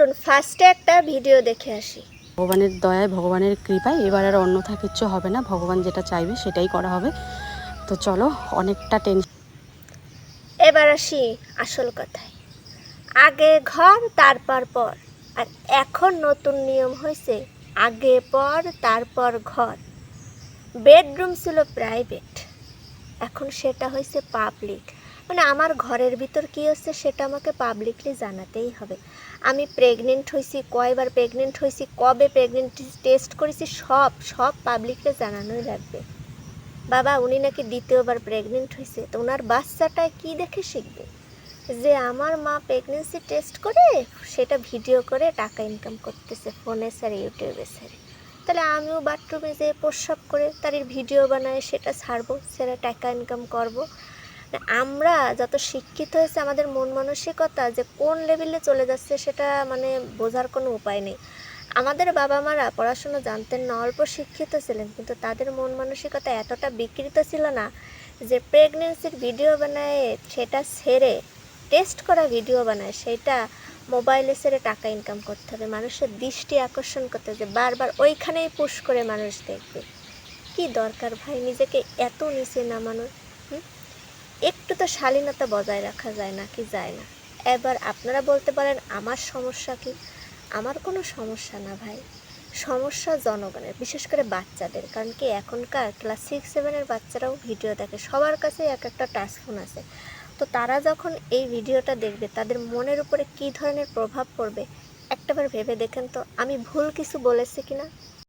চলুন ফার্স্টে একটা ভিডিও দেখে আসি। ভগবানের দয়ায় ভগবানের কৃপায় এবার আর অন্যথা কিচ্ছু হবে না। ভগবান যেটা চাইবে সেটাই করা হবে। তো চলো অনেকটা টেনশন এবার আসি আসল কথায়। আগে ঘর তারপর পর। আর এখন নতুন নিয়ম হয়েছে আগে পর তারপর ঘর। বেডরুম ছিল প্রাইভেট এখন সেটা হয়েছে পাবলিক মানে আমার ঘরের ভিতর কী হচ্ছে সেটা আমাকে পাবলিকলি জানাতেই হবে। আমি প্রেগনেন্ট হয়েছি কয়বার প্রেগনেন্ট হয়েছি কবে প্রেগনেন্ট টেস্ট করেছি, সব সব পাবলিককে জানানোই লাগবে। বাবা, উনি নাকি দ্বিতীয়বার প্রেগনেন্ট হয়েছে তো ওনার বাচ্চাটায় কি দেখে শিখবে? যে আমার মা প্রেগনেন্সি টেস্ট করে, সেটা ভিডিও করে টাকা ইনকাম করতেছে ফোনে স্যার ইউটিউবে স্যার তাহলে আমিও বাথরুমে যেয়ে প্রস্রাব করে, তার ভিডিও বানায়, সেটা ছাড়বো সেটা টাকা ইনকাম করব। আমরা যত শিক্ষিত হয়েছে, আমাদের মন মানসিকতা যে কোন লেভেলে চলে যাচ্ছে, সেটা মানে বোঝার কোনো উপায় নেই। আমাদের বাবা মারা পড়াশুনো জানতেন না, অল্প শিক্ষিত ছিলেন, কিন্তু তাদের মন মানসিকতা এতটা বিকৃত ছিল না যে প্রেগনেন্সির ভিডিও বানায় সেটা ছেড়ে টেস্ট করা ভিডিও বানায়, সেটা মোবাইলে ছেড়ে টাকা ইনকাম করতে হবে। মানুষের দৃষ্টি আকর্ষণ করতে হবে বারবার ওইখানেই পুশ করে মানুষ দেখবে। কি দরকার ভাই? নিজেকে এত নিচে নামানোর, হুম? একটু তো শালীনতা বজায় রাখা যায় না, কি যায় না? এবার আপনারা বলতে পারেন, আমার সমস্যা কি? আমার কোনো সমস্যা না ভাই। সমস্যা জনগণের, বিশেষ করে বাচ্চাদের। কারণ কি, এখনকার ক্লাস সিক্স সেভেনের বাচ্চারাও ভিডিও দেখে। সবার কাছে এক একটা টাচ ফোন আছে। তো তারা যখন এই ভিডিওটা দেখবে, তাদের মনের উপরে কী ধরনের প্রভাব পড়বে, একটাবার ভেবে দেখেন তো। আমি ভুল কিছু বলেছি কি না